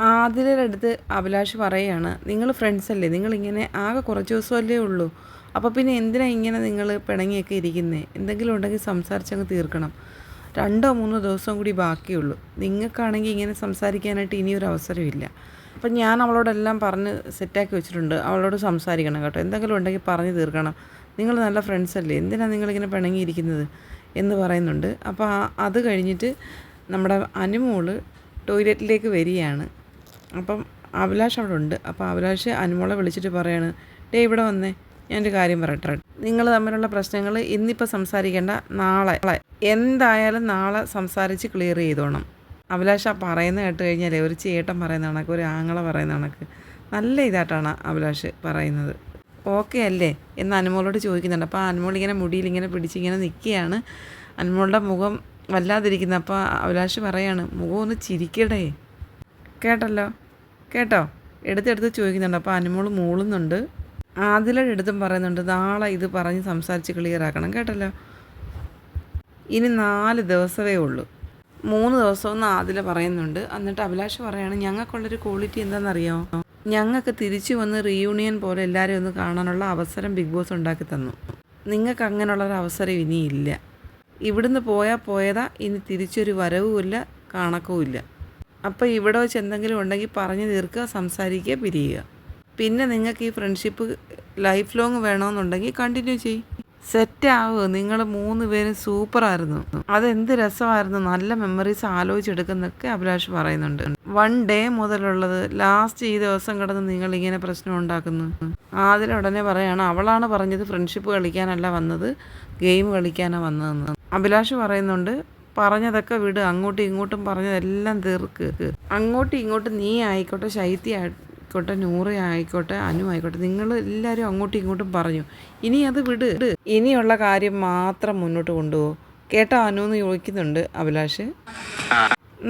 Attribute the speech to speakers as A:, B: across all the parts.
A: ആതിരയുടെ അടുത്ത് അഭിലാഷ് പറയുകയാണ് നിങ്ങൾ ഫ്രണ്ട്സല്ലേ? നിങ്ങളിങ്ങനെ ആകെ കുറച്ച് ദിവസമല്ലേ ഉള്ളൂ. അപ്പോൾ പിന്നെ എന്തിനാണ് ഇങ്ങനെ നിങ്ങൾ പിണങ്ങിയൊക്കെ ഇരിക്കുന്നത് എന്തെങ്കിലും ഉണ്ടെങ്കിൽ സംസാരിച്ചങ്ങ് തീർക്കണം. രണ്ടോ മൂന്നോ ദിവസം കൂടി ബാക്കിയുള്ളൂ. നിങ്ങൾക്കാണെങ്കിൽ ഇങ്ങനെ സംസാരിക്കാനായിട്ട് ഇനിയൊരു അവസരമില്ല. അപ്പം ഞാൻ അവളോടെല്ലാം പറഞ്ഞ് സെറ്റാക്കി വെച്ചിട്ടുണ്ട്. അവളോട് സംസാരിക്കണം കേട്ടോ. എന്തെങ്കിലും ഉണ്ടെങ്കിൽ പറഞ്ഞ് തീർക്കണം. നിങ്ങൾ നല്ല ഫ്രണ്ട്സ് അല്ലേ എന്തിനാണ് നിങ്ങളിങ്ങനെ പിണങ്ങിയിരിക്കുന്നത്? എന്ന് പറയുന്നുണ്ട്. അപ്പോൾ അത് കഴിഞ്ഞിട്ട് നമ്മുടെ അനുമോൾ ടോയ്ലറ്റിലേക്ക് വരികയാണ്. അപ്പം അഭിലാഷ് അവിടെ ഉണ്ട് അപ്പോൾ അഭിലാഷ് അനുമോളെ വിളിച്ചിട്ട് പറയാണ് ഡേ ഇവിടെ വന്നേ ഒരു കാര്യം പറയട്ടെ. നിങ്ങൾ തമ്മിലുള്ള പ്രശ്നങ്ങൾ ഇന്നിപ്പോൾ സംസാരിക്കേണ്ട നാളെ എന്തായാലും നാളെ സംസാരിച്ച് ക്ലിയർ ചെയ്തോണം. അഭിലാഷ പറയുന്ന കേട്ട് കഴിഞ്ഞാലേ ഒരു ചേട്ടൻ പറയുന്ന കണക്ക് ഒരു ആങ്ങള പറയുന്ന കണക്ക്. നല്ല ഇതായിട്ടാണ് അഭിലാഷ് പറയുന്നത്. ഓക്കെ അല്ലേ? എന്ന് അനുമോളോട് ചോദിക്കുന്നുണ്ട്. അപ്പോൾ അനുമോൾ ഇങ്ങനെ മുടിയിൽ ഇങ്ങനെ പിടിച്ചിങ്ങനെ നിൽക്കുകയാണ്. അനുമോളുടെ മുഖം വല്ലാതിരിക്കുന്നത് അപ്പോൾ അഭിലാഷ് പറയാണ് മുഖം ഒന്ന് ചിരിക്കടേ. കേട്ടല്ലോ. കേട്ടോ? എടുത്തെടുത്ത് ചോദിക്കുന്നുണ്ട്. അപ്പോൾ അനുമോൾ മൂളുന്നുണ്ട്. ആദിലയുടെ എടുത്തും പറയുന്നുണ്ട് നാളെ ഇത് പറഞ്ഞ് സംസാരിച്ച് ക്ലിയർ ആക്കണം. കേട്ടല്ലോ. ഇനി നാല് ദിവസമേ ഉള്ളൂ. മൂന്ന് ദിവസമെന്ന് ആദില പറയുന്നുണ്ട്. എന്നിട്ട് അഭിലാഷ് പറയാണ് ഞങ്ങൾക്കുള്ളൊരു ക്വാളിറ്റി എന്താണെന്നറിയോ? ഞങ്ങൾക്ക് തിരിച്ചു വന്ന് റീയൂണിയൻ പോലെ എല്ലാവരെയും ഒന്ന് കാണാനുള്ള അവസരം ബിഗ് ബോസ് ഉണ്ടാക്കി തന്നു. നിങ്ങൾക്ക് അങ്ങനെയുള്ളൊരു അവസരം ഇനിയില്ല. ഇവിടുന്ന് പോയാൽ പോയതാ ഇനി തിരിച്ചൊരു വരവുമില്ല കണക്കുമില്ല അപ്പോൾ ഇവിടെ വെച്ച് എന്തെങ്കിലും ഉണ്ടെങ്കിൽ പറഞ്ഞു തീർക്കുക സംസാരിക്കുക പിരിയുക. പിന്നെ നിങ്ങൾക്ക് ഈ ഫ്രണ്ട്ഷിപ്പ് ലൈഫ് ലോങ് വേണമെന്നുണ്ടെങ്കിൽ കണ്ടിന്യൂ ചെയ്യും. സെറ്റ് ആവുക നിങ്ങൾ മൂന്ന് പേരും സൂപ്പറായിരുന്നു അതെന്ത് രസമായിരുന്നു. നല്ല മെമ്മറീസ് ആലോചിച്ചെടുക്കുന്നൊക്കെ അഭിലാഷ് പറയുന്നുണ്ട്. വൺ ഡേ മുതലുള്ളത് ലാസ്റ്റ് ഈ ദിവസം കിടന്ന് നിങ്ങൾ ഇങ്ങനെ പ്രശ്നം ഉണ്ടാക്കുന്നു. ആദ്യം ഉടനെ പറയാണ് അവളാണ് പറഞ്ഞത് ഫ്രണ്ട്ഷിപ്പ് കളിക്കാനല്ല വന്നത് ഗെയിം കളിക്കാനാണ് വന്നതെന്ന്. അഭിലാഷ് പറയുന്നുണ്ട് പറഞ്ഞതൊക്കെ വിട്. അങ്ങോട്ടും ഇങ്ങോട്ടും പറഞ്ഞതെല്ലാം തീർക്ക്. അങ്ങോട്ടും ഇങ്ങോട്ടും നീ ആയിക്കോട്ടെ ശൈത്യ ആയിക്കോട്ടെ നൂറ ആയിക്കോട്ടെ അനു ആയിക്കോട്ടെ നിങ്ങൾ എല്ലാവരും അങ്ങോട്ടും ഇങ്ങോട്ടും പറഞ്ഞു. ഇനി അത് വിട്. ഇനിയുള്ള കാര്യം മാത്രം മുന്നോട്ട് കൊണ്ടുപോകും കേട്ടോ അനു എന്ന് ചോദിക്കുന്നുണ്ട് അഭിലാഷ്.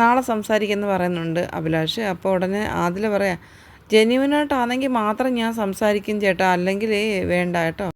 A: നാളെ സംസാരിക്കുമെന്ന് പറയുന്നുണ്ട് അഭിലാഷ്. അപ്പോൾ ഉടനെ ആദില പറയാം ജെന്യുവനായിട്ടാണെങ്കിൽ മാത്രം ഞാൻ സംസാരിക്കും ചേട്ടാ. അല്ലെങ്കിൽ വേണ്ട കേട്ടോ.